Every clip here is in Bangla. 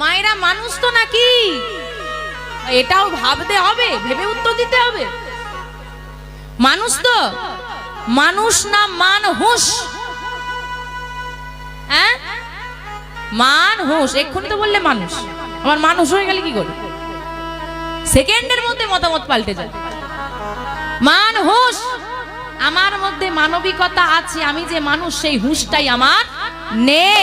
মায়েরা মানুষ তো নাকি? এটাও ভাবতে হবে, ভেবে উত্তর দিতে হবে। মানুষ তো, মানুষ না মান হুঁশ। হ্যাঁ? মান হুঁশ, এক্ষুনি তো বললে মানুষ। আমার মানুষ হয়ে গেলে কি করে? সেকেন্ডের মধ্যে মতামত পাল্টে যায় মান হুঁশ, আমার মধ্যে মানবিকতা আছে, আমি যে মানুষ, সেই হুঁশটাই আমার নেই।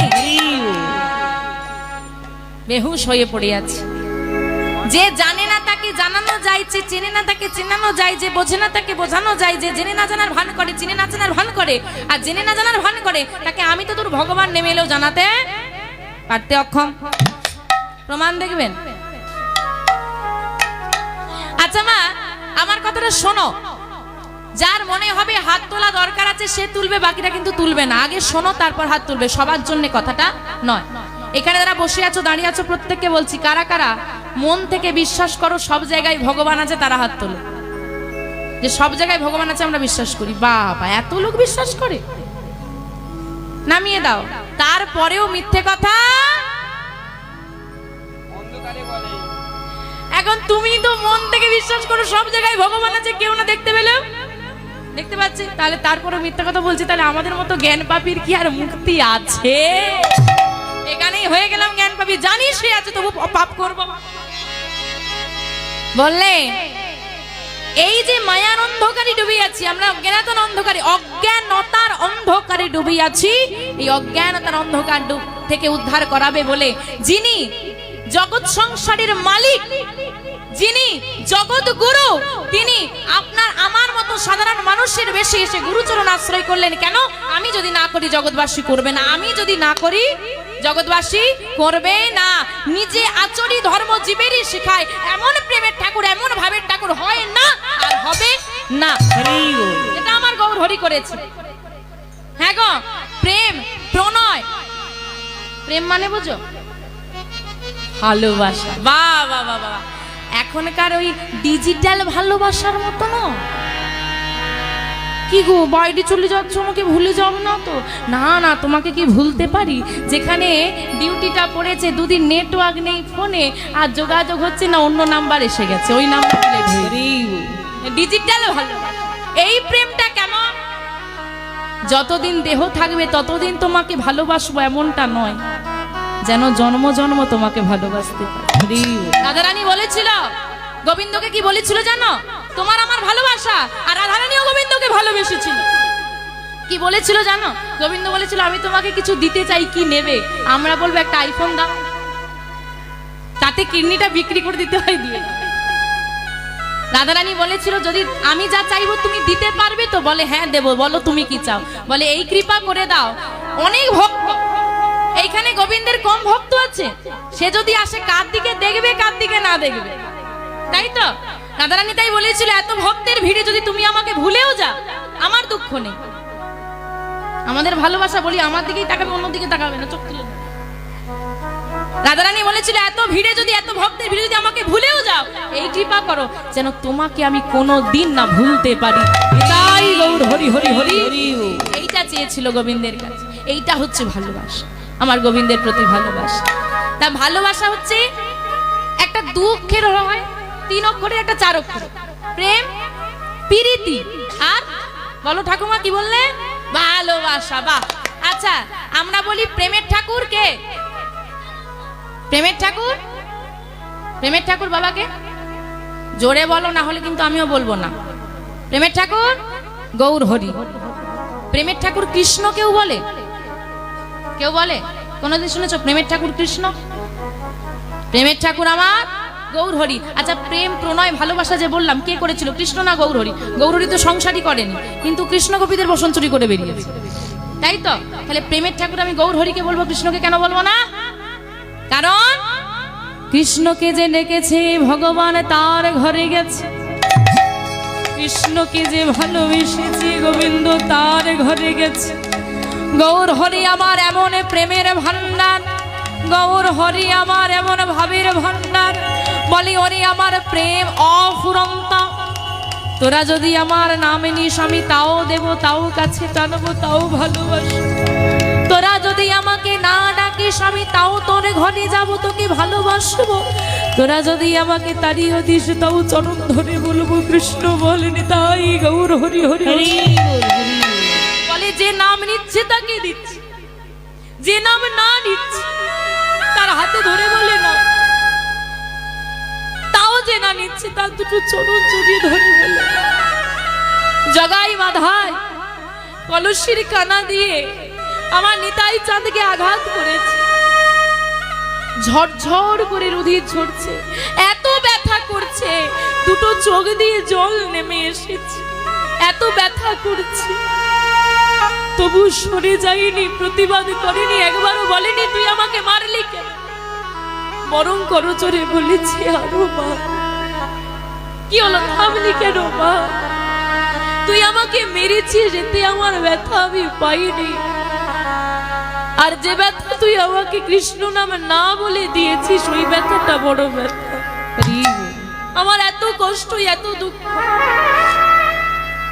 বেহুশ হয়ে পড়ে আছে। যে জানে না তাকে জানানো যায়, যে চেনে না তাকে চেনানো যায়, যে বোঝে না তাকে বোঝানো যায়, যে জেনে না জানার ভান করে, চিনে না জানার ভান করে, আর জেনে না জানার ভান করে, তাকে আমি তো তোর ভগবান নেমে এলেও জানাতে পারতে অক্ষম। প্রমাণ দেখবেন? আচ্ছা মা, আমার কথাটা শোনো। যার মনে হবে হাত তোলা দরকার আছে, সে তুলবে বাকিরা কিন্তু তুলবে না। আগে শোনো, তারপর হাত তুলবে। সবার জন্য কথাটা নয়। এখানে যারা বসে আছো দাঁড়িয়ে আছো প্রত্যেককে বলছি কারা কারা মন থেকে বিশ্বাস করো সব জায়গায় ভগবান আছে তারা হাত তোলো। যে সব জায়গায় ভগবান আছে আমরা বিশ্বাস করি। বাবা এত লোক বিশ্বাস করে? নামিয়ে দাও। তারপরেও মিথ্যে কথা? এখন তুমি তো মন থেকে বিশ্বাস করো সব জায়গায় ভগবান আছে কেউ না দেখতে পেলেও দেখতে পাচ্ছি। তাহলে তারপরে মিথ্যা কথা বলছি তাহলে আমাদের মতো জ্ঞান পাপির কি আর মুক্তি আছে? এখানেই হয়ে গেলাম জ্ঞান পাপি জানি সে আছে, তবু পাপ করব বললে, এই যে মায়ার অন্ধকারে ডুবে আছি, আমরা অজ্ঞানতার অন্ধকারে অজ্ঞানতার অন্ধকারে ডুবে আছি, এই অজ্ঞানতার অন্ধকার থেকে উদ্ধার করাবে বলে যিনি জগৎ সংসারের মালিক, যিনি জগৎ গুরু, তিনি আপনার আমার মতো সাধারণ মানুষের বেশি এসে গুরুচরণ আশ্রয় করলেন কেন? আমি যদি না করি, জগৎবাসী করবে না। আমি যদি না করি জগৎবাসী করবে না। নিজে আচরি ধর্ম জীবেরই শেখায়। এমন প্রেমের ঠাকুর, এমন ভাবের ঠাকুর হয় না, আর হবে না। এটা আমার গৌর হরি করেছে। হ্যাঁ গো, প্রেম, প্রণয়। প্রেম মানে বুঝো? ভালোবাসা। বাহ বাহ বাহ এখনকার ওই ডিজিটাল ভালোবাসার মতো না কি গো বাইরে চলে যাচ্ছ আমাকে ভুলে যাও না তো? না না তোমাকে কি ভুলতে পারি? যেখানে ডিউটিটা পড়েছে দুদিন নেটওয়ার্ক নেই ফোনে আর যোগাযোগ হচ্ছে না অন্য নাম্বার এসে গেছে। ওই নাম্বার ডিজিটাল ভালো এই প্রেমটা কেমন? যতদিন দেহ থাকবে ততদিন তোমাকে ভালোবাসবো এমনটা নয় যেন জন্ম জন্ম তোমাকে ভালোবাসতে পারি। রাধারানী বলেছিল গোবিন্দকে কি বলেছিল জানো? তোমার আমার ভালোবাসা, আর রাধারানীও গোবিন্দকে ভালোবেসেছিল। কি বলেছিল জানো? গোবিন্দ বলেছিল, আমি তোমাকে কিছু দিতে চাই, কি নেবে? আমরা বলব, একটা আইফোন দাও। তাতে কিডনিটা বিক্রি করে দিতে হয় দিয়ে। রাধারানী বলেছিল, যদি আমি যা চাইব তুমি দিতে পারবে তো? বলে হ্যাঁ দেবো। বলো, তুমি কি চাও? বলে, এই কৃপা করে দাও। অনেক ভক্ত, এইখানে গোবিন্দের কম ভক্ত আছে। সে যদি আসে, কার দিকে দেখবে, কার দিকে না দেখবে? তাই তো? রাধারানী তাই বলেছিল, এত ভক্তের ভিড়ে যদি তুমি আমাকে ভুলেও যাও, আমার দুঃখ নেই। আমাদের ভালোবাসা বলি, আমার দিকেই তাকাবে অন্যদিকে তাকাবে না, চোখ তুলে। রাধারানী বলেছিল, এত ভিড়ে যদি, এত ভক্তের ভিড়ে যদি আমাকে ভুলেও যাও, এই কৃপা করো যেন তোমাকে আমি কোনো দিন না ভুলতে পারি। তাই গৌর হরি হরি হরি। এইটা চেয়েছিল গোবিন্দের কাছে। এইটা হচ্ছে ভালোবাসা, আমার গোবিন্দের প্রতি ভালোবাসা। তা ভালোবাসা হচ্ছে একটা দুঃখের হয় তিন অক্ষরের একটা চার অক্ষর। প্রেম, প্রীতি আর বলো ঠাকুমা, কি বললে? ভালোবাসা। বাহ। আচ্ছা আমরা বলি প্রেমের ঠাকুর কে? প্রেমের ঠাকুর? প্রেমের ঠাকুর বাবাকে? জোরে বলো, না হলে কিন্তু আমিও বলব না। প্রেমের ঠাকুর? গৌর হরি। প্রেমের ঠাকুর কৃষ্ণ কেউ বলে? কেউ বলে? কোনোদিন শুনেছ প্রেমের ঠাকুর কৃষ্ণ? প্রেমের ঠাকুর আমার গৌর হরি আচ্ছা প্রেম, প্রণয়, ভালোবাসা যে বললাম, কে করেছিল? কৃষ্ণ না গৌর হরি গৌর হরি তো সংসারই করেনি, কিন্তু কৃষ্ণ গোপীদের বসন চুরি করে বেরিয়েছে। তাই তো? তাহলে প্রেমের ঠাকুর আমি গৌর হরিকে বলব, কৃষ্ণকে কেন বলব না? কারণ কৃষ্ণকে যে ডেকেছে, ভগবান তার ঘরে গেছে। কৃষ্ণকে যে ভালোবেসেছে, গোবিন্দ তার ঘরে গেছে। গৌর হরি আমার এমন প্রেমের ভান্ডার গৌর হরি আমার এমন ভাবের ভান্ডার বলি হরি আমার প্রেম অফুরন্ত। তোরা যদি আমার নামে নিস আমি তাও দেব তাও কাছে টানবো তাও ভালোবাসি তোরা যদি আমাকে না ডাক ডাকিস আমি তাও তোর ঘরে যাব তোকে ভালোবাসবো। তোরা যদি আমাকে তাড়িয়ে দিস তাও চরণ ধরে বলব কৃষ্ণ বলেনি তাই গৌর হরি হরি বলে যে নাম নিচ্ছে তাকে দিচ্ছে। যে নাম না নিচ্ছে তার হাতে ধরে বলে না। তাও যে না নিচ্ছে, তার দুটো চরণ জড়িয়ে ধরে বলে জগাই কলসির কানা দিয়ে আমার নিতাই চাঁদকে আঘাত করেছে। ঝরঝর করে রুধির ঝরছে, এত ব্যথা করছে, দুটো চোখ দিয়ে জল নেমে এসেছে। এত ব্যথা করছে। তবু সরে যায়নি, প্রতিবাদ করেনি, একবারও বলেনি, তুই আমাকে মারলি কেন? বরং করচরে বলেছি আরও মা। কি হলো থামলি কেন মা? তুই আমাকে মেরেছিস এতে আমার ব্যথা আমি পাইনি। আর যে ব্যথা তুই আমাকে কৃষ্ণ নামে না বলে দিয়েছিস, ওই ব্যথাটা বড় ব্যথা। আমার এত কষ্ট, এত দুঃখ।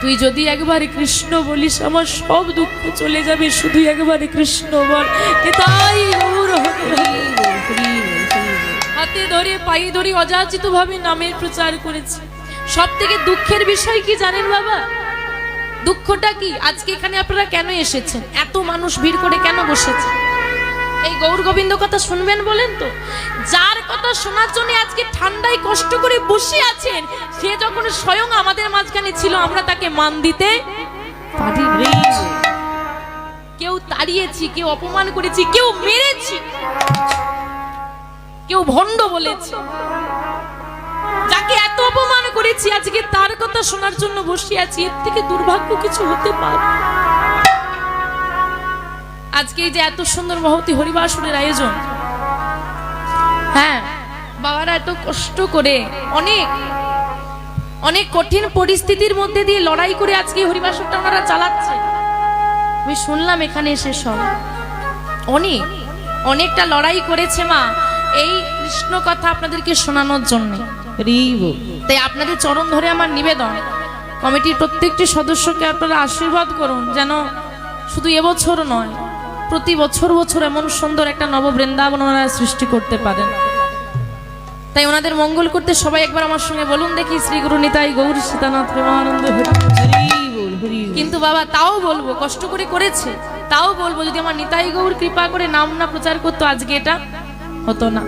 তুই যদি একবার কৃষ্ণ বলিস, আমার সব দুঃখ চলে যাবে। শুধু একবার কৃষ্ণ বল। তাই হরি। হাতে ধরে, পায়ে ধরে অযাচিত ভাবে নামের প্রচার করেছে। সব থেকে দুঃখের বিষয় কি জানেন বাবা? দুঃখটা কি? আজকে এখানে আপনারা কেন এসেছেন? এত মানুষ ভিড় করে কেন বসেছে? এই গৌর গোবিন্দ কথা শুনবেন বলেন তো? যার কথা শোনার জন্য আজকে ঠান্ডায় কষ্ট করে বসে আছেন, সে যখন স্বয়ং আমাদের মাঝখানে ছিল, আমরা তাকে মান দিতে কেউ তাড়িয়েছি, কেউ অপমান করেছি, কেউ মেরেছি। কেউ ভণ্ড বলেছে। যাকে এত অপমান করেছি, আজকে তার কথা শোনার জন্য বসে আছি, এর থেকে দুর্ভাগ্য কিছু হতে পারে। আজকে এই যে এত সুন্দর মহতি হরিবাসনের আয়োজন হ্যাঁ বাবারা এত কষ্ট করে, অনেক অনেক কঠিন পরিস্থিতির মধ্যে দিয়ে লড়াই করে আজকে হরিবাসনটা ওনারা চালাচ্ছে। আমি শুনলাম এখানে এসে সব। অনেক, অনেকটা লড়াই করেছে মা। এই কৃষ্ণ কথা আপনাদেরকে শোনানোর জন্য। তাই আপনাদের চরণ ধরে আমার নিবেদন। কমিটির প্রত্যেকটি সদস্যকে আপনারা আশীর্বাদ করুন যেন শুধু এবছর নয় প্রতি বছর বছর এমন সুন্দর একটা নব বৃন্দাবন ওনারা সৃষ্টি করতে পারেন। তাই ওনাদের মঙ্গল করতে সবাই একবার আমার সঙ্গে বলুন দেখি শ্রী গুরু নিতাই গৌর সীতানাথ প্রেমানন্দ। কিন্তু বাবা তাও বলব কষ্ট করে করেছে তাও বলব যদি আমার নিতাই গৌর কৃপা করে নাম না প্রচার করতো আজকে এটা হতো না।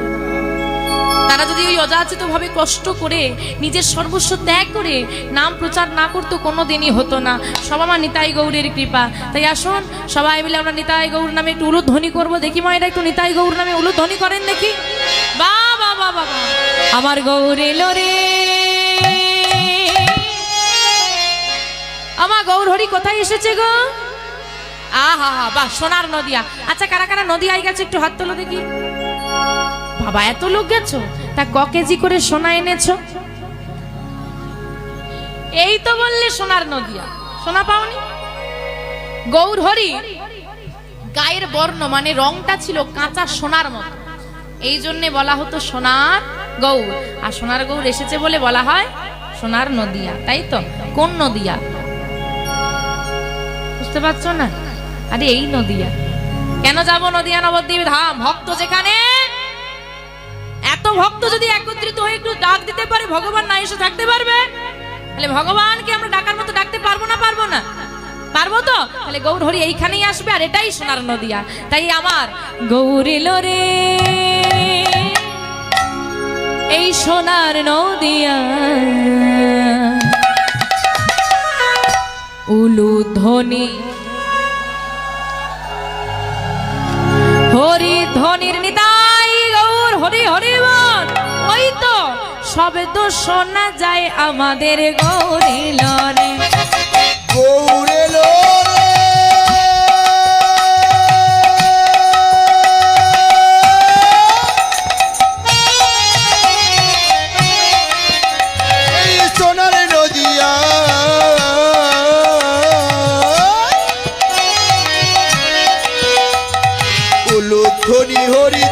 তারা যদি ওই অযাচিত ভাবে কষ্ট করে নিজের সর্বস্ব ত্যাগ করে নাম প্রচার না করতো কোনো দিনই হতো না। সব আমার নিতাই গৌরের কৃপা। তাই আসুন, সবাই মিলে আমরা নিতাই গৌর নামে একটু উলুধ্বনি করব। দেখি মায়েরা একটু নিতাই গৌর নামে উলুধ্বনি করেন দেখি। বা বা বা বা বা। আমার গৌর এলো রে। আমার গৌর হরি কোথায় এসেছে গো? আহা হা বাহ সোনার নদিয়া। আচ্ছা কারা কারা নদিয়ায় গেছে একটু হাত তোলো দেখি। বাবা, এত লোক গেছো? তা ক কেজি করে সোনা এনেছো? এই তো বললে সোনার নদিয়া। সোনা পাওনি? গৌর হরি গায়ের বর্ণ মানে রংটা ছিল কাঁচা সোনার মতো। এই জন্য বলা হতো সোনার গৌর। আর সোনার গৌর এসেছে বলে বলা হয় সোনার নদিয়া, তাই তো? কোন নদিয়া? বুঝতে পারছ না? আরে এই নদিয়া। কেন যাব নদিয়া, নবদ্বীপ ধাম? ভক্ত যেখানে এত ভক্ত যদি একত্রিত হয়ে একটু ডাক দিতে পারে, ভগবান না এসে থাকতে পারবে? তাহলে ভগবানকে আমরা ডাকার মতো ডাকতে পারব না পারব না? পারব তো? তাহলে গৌর হরি এইখানেই আসবে আর এটাই সোনার নদিয়া। তাই আমার গৌর এলো রে। এই সোনার নদিয়া। উলু ধ্বনি হরি ধ্বনির গৌর হরি হরি বল। ওই তো শব্দ শোনা যায় আমাদের গৌরী লরে সোনার নদিয়া। হরি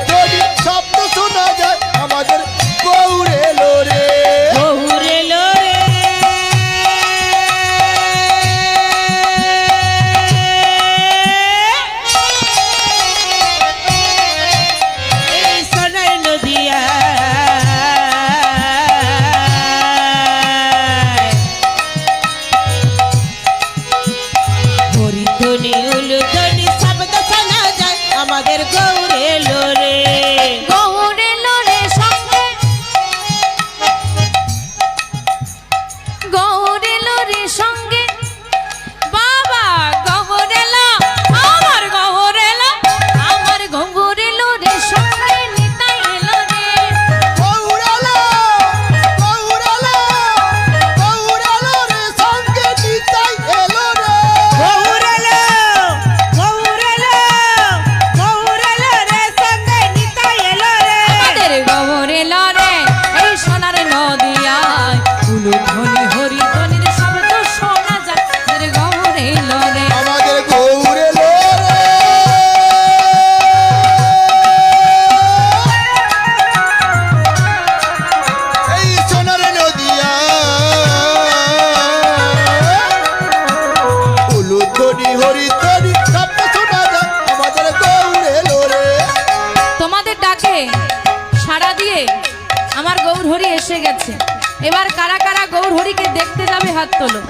হাত তোলো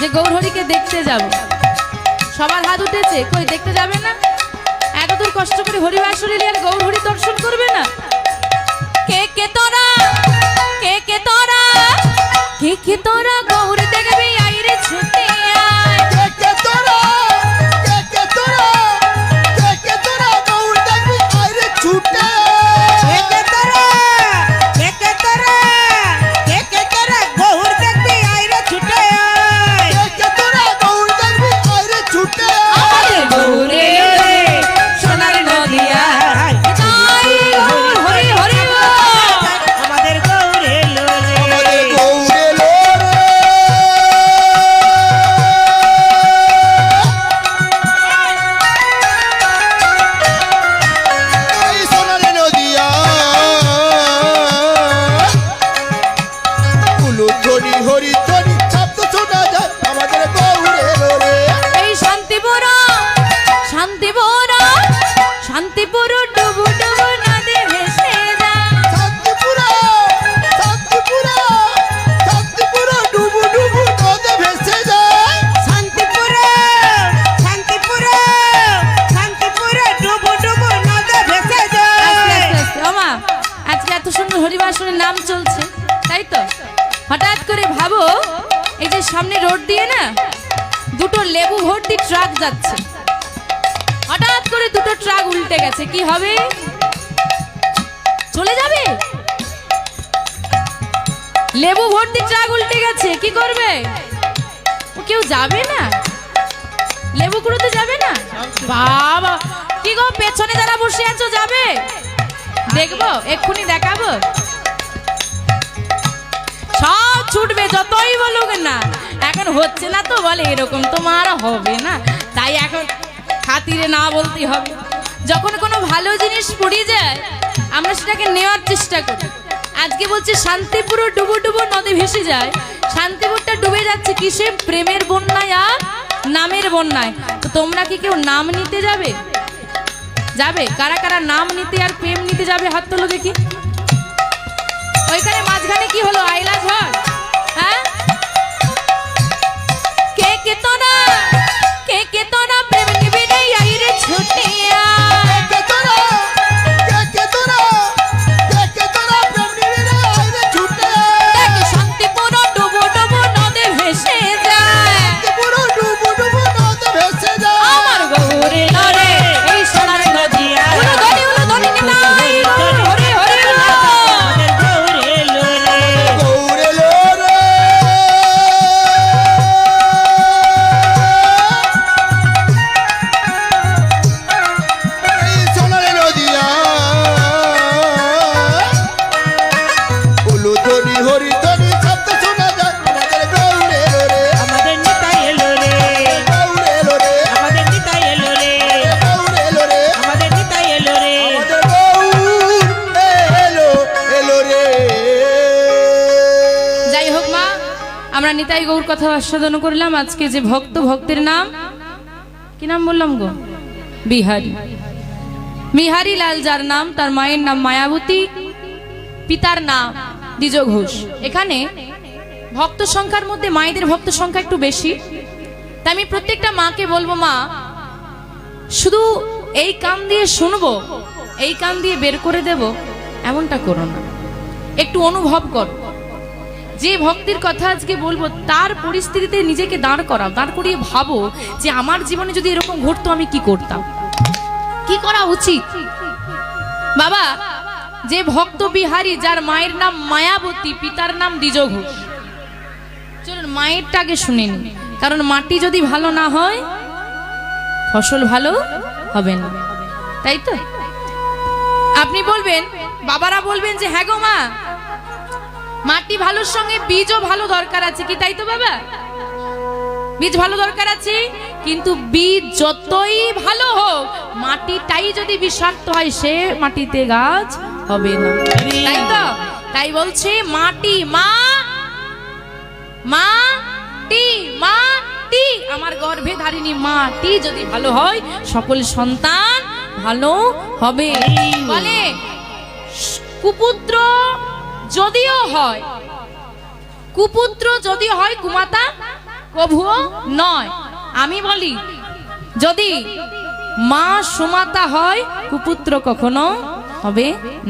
যে গৌরহরিকে দেখতে যাব, সবার হাত উঠেছে, কই দেখতে যাবে না? এতদূর কষ্ট করে হরিবাসুরি আর গৌরহরি দর্শন করবে না? কে কে তোরা? কে কে তোরা? কে কে তোরা করে দুটো ট্রাক উল্টে গেছে, কি হবে? চলে যাবে? লেবু ভর্তি ট্রাক উল্টে গেছে, কি করবে? ও কেউ যাবে না? লেবু কুড়োতে যাবে না? বাবা, কি গো, পেছনে যারা বসে আছো, যাবে? দেখব, এক্ষুনি দেখাবো। সব ছুটবে যতই বলুক না, এখন হচ্ছে না তো বলে এরকম, তোমার হবে না। তাই এখন খাতিরে না বলতে হবে। যখন কোনো ভালো জিনিস পড়ে যায়, আমরা সেটাকে নেওয়ার চেষ্টা করি। আজকে বলছে শান্তিপুরও ডুবো ডুবো নদী ভেসে যায়। শান্তিপুরটা ডুবে যাচ্ছে কিসে? প্রেমের বন্যায় আর নামের বন্যায়। তো তোমরা কি কেউ নাম নিতে যাবে? যাবে? কারা কারা নাম নিতে আর প্রেম নিতে যাবে হাত তোলো দেখি। ওইখানে মাঝখানে কি হলো? আইলা ঝড় হ্যাঁ? কে কে তোরা কে আস্বাদন করলাম আজকে যে ভক্ত ভক্তের নাম। কি নাম বললাম গো? বিহারি। বিহারি লাল যার নাম, তার মায়ের নাম মায়াবতী, পিতার নাম দ্বিজ ঘোষ। এখানে ভক্ত সংখ্যার মধ্যে মায়েদের ভক্ত সংখ্যা একটু বেশি। তাই আমি প্রত্যেকটা মাকে বলব, মা, শুধু এই কান দিয়ে শুনব, এই কান দিয়ে বের করে দেব, এমনটা করো না। একটু অনুভব করো। যে ভক্তির কথা আজকে বলব, তার পরিস্থিতিতে নিজেকে দাঁড় করাও, দাঁড় করিয়ে ভাবো যে আমার জীবনে যদি এরকম ঘটতো, আমি কি করতাম? কি করা উচিত? বাবা, যে ভক্ত বিহারী, যার মায়ের নাম মায়াবতী, পিতার নাম দ্বিজ ঘোষ চলুন, মায়েরটা আগে নিন কারণ মাটি যদি ভালো না হয়, ফসল ভালো হবে না। তাই তো? আপনি বলবেন, বাবারা বলবেন যে হ্যাঁ গো মা। মাটি ভালোর সঙ্গে বীজও ভালো দরকার আছে কি, তাই তো বাবা? বীজ ভালো দরকার আছে, কিন্তু বীজ যতই ভালো হোক, মাটিটাই যদি বিষাক্ত হয়, সে মাটিতে গাছ হবে না। তাই তো? তাই বলছে, মাটি, মা, মাটি মাটি, আমার গর্ভে ধারিনী মাটি যদি ভালো হয়, সকল সন্তান ভালো হবে। বলে, কুপুত্র যদিও হয়। কুপুত্র যদি হয়, কুমাতা কভুও নয়। আমি বলি, যদি মা সুমাতা হয়, কুপুত্র কখনো হবে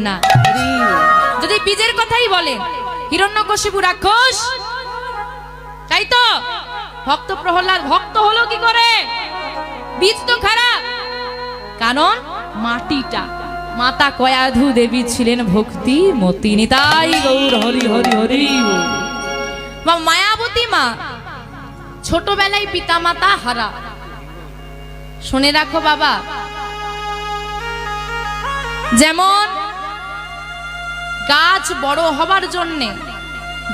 না। যদি বীজের কথাই বলেন হিরণ্যকশিপু রাক্ষস, তাই তো? ভক্ত প্রহ্লাদ, ভক্ত হলো কি করে? বীজ তো খারাপ। কারণ মাটিটা। মাতা কয়াধু দেবী ছিলেন ভক্তি মতি নিতাই গৌর, হরি হরি হরি। বা মায়াবতী মা, ছোটবেলায় পিতামাতা হারা। শুনে রাখো বাবা, যেমন গাছ বড় হবার জন্যে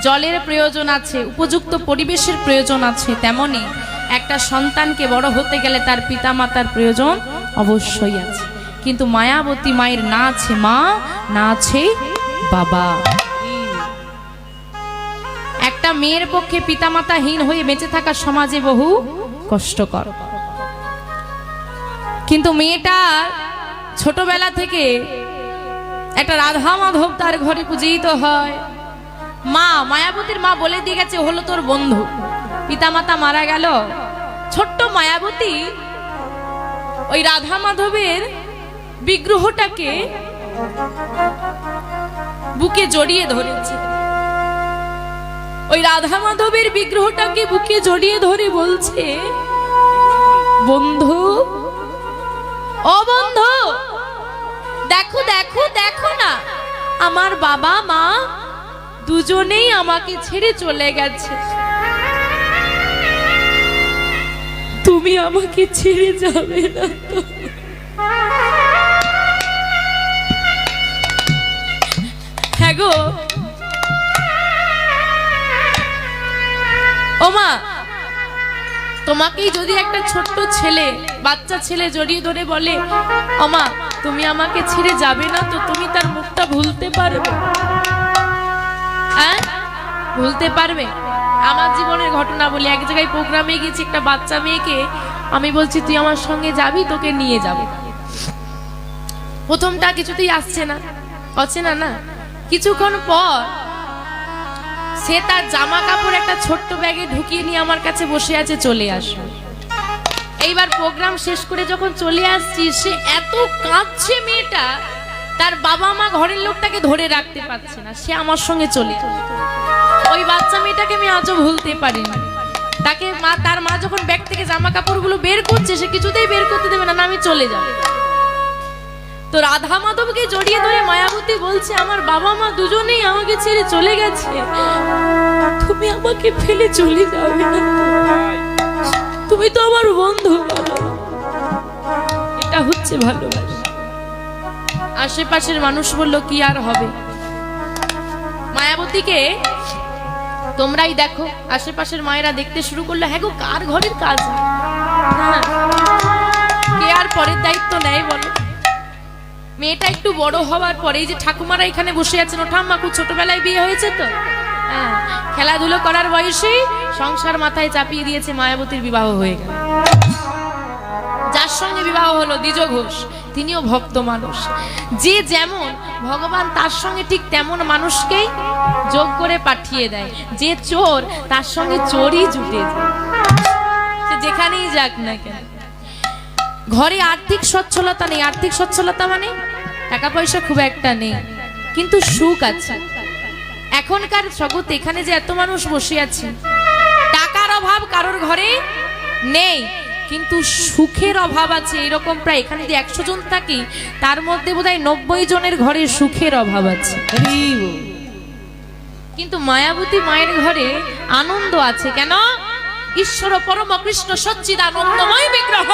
জলের প্রয়োজন আছে, উপযুক্ত পরিবেশের প্রয়োজন আছে, তেমনি একটা সন্তানকে বড় হতে গেলে তার পিতামাতার প্রয়োজন অবশ্যই আছে। কিন্তু মায়াবতী মায়ের না আছে মা, না আছে বাবা। একটা মেয়ের পক্ষে পিতামাতাহীন হয়ে বেঁচে থাকা সমাজে বহু কষ্টকর। কিন্তু মেয়েটা ছোটবেলা থেকে একটা রাধা মাধব তার ঘরে পূজিত হয়। মা, মায়াবতীর মা বলে দিয়ে গেছে, হলো তোর বন্ধু। পিতামাতা মারা গেল। ছোট্ট মায়াবতী ওই রাধা মাধবের বিগ্রহটাকে বুকে জড়িয়ে ধরেছে। ওই রাধা মাধবের বিগ্রহটাকে বুকে জড়িয়ে ধরে বলছে, বন্ধু ও বন্ধু দেখো দেখো দেখো না, আমার বাবা, মা দুজনেই আমাকে ছেড়ে চলে গেছে। তুমি আমাকে ছেড়ে যাবে না তো? ওমা, তোমাকেই যদি একটা ছোট্ট ছেলে, বাচ্চা ছেলে জড়িয়ে ধরে বলে, ওমা, তুমি আমাকে ছেড়ে যাবে না তো তুমি তার মুখটা ভুলতে পারবে? হ্যাঁ ভুলতে পারবে? আমার জীবনের ঘটনা বলি, এক জায়গায় প্রোগ্রামে গেছি একটা বাচ্চা মেয়েকে, আমি বলছি, তুই আমার সঙ্গে যাবি, তোকে নিয়ে যাব। প্রথমটা কিছুতেই আসছে না, অচেনা না। কিছুক্ষণ পর সে তার জামা কাপড় একটা ছোট্ট ব্যাগে ঢুকিয়ে নিয়ে আমার কাছে বসে আছে, চলে আসো। এইবার প্রোগ্রাম শেষ করে যখন চলে আসছি, সে এত কাঁদছে মেয়েটা, তার বাবা মা ঘরের লোকটাকে ধরে রাখতে পারছে না, সে আমার সঙ্গে চলে। ওই বাচ্চা মেয়েটাকে আমি আজও ভুলতে পারিনি। তাকে মা, তার মা যখন ব্যাগ থেকে জামা কাপড়গুলো বের করছে, সে কিছুতেই বের করতে দেবে না আমি চলে যাব। তো রাধা মাধবকে জড়িয়ে ধরে মায়াবতী বলছে, আমার বাবা মা দুজনেই আমাকে ছেড়ে চলে গেছে। তুমি আমাকে ফেলে চলে যাবে না। তুমি তো আমার বন্ধু। এটা হচ্ছে ভালোবাসা। আশেপাশের মানুষ বলল, কি আর হবে? মায়াবতীকে, তোমরাই দেখো। আশেপাশের মায়েরা দেখতে শুরু করল হ্যাঁ গো, কার ঘরের কাজ। কে আর পরের দায়িত্ব নেয় বলো? মেয়েটা একটু বড় হওয়ার পরে যে ঠাকুমারা এখানে বসে আছেন ও ঠাম্মা খুব ছোটবেলায় বিয়ে হয়েছে তো? হ্যাঁ খেলাধুলো করার বয়সেই সংসার মাথায় চাপিয়ে দিয়েছে মায়াবতীর বিবাহ হয়ে গেল। যার সঙ্গে বিবাহ হলো দ্বিজ ঘোষ, তিনিও ভক্ত মানুষ। যে যেমন ভগবান তার সঙ্গে ঠিক তেমন মানুষকেই যোগ করে পাঠিয়ে দেয়। যে চোর তার সঙ্গে চোরই জুটে যায়। যেখানেই যাক না কেন। ঘরে আর্থিক সচ্ছলতা নেই। আর্থিক সচ্ছলতা মানে টাকা পয়সা খুব একটা নেই, কিন্তু সুখ আছে। এখনকার জগতে এখানে যে এত মানুষ বসে আছে, টাকার অভাব কারোর ঘরে নেই, কিন্তু সুখের অভাব আছে। এরকম প্রায় এখানে যদি একশো জন থাকি, তার মধ্যে বোধহয় নব্বই জনের ঘরে সুখের অভাব আছে। কিন্তু মায়াবতী মায়ের ঘরে আনন্দ আছে। কেন? ঈশ্বর পরম কৃষ্ণ সচ্চিদ আনন্দময় বিগ্রহ।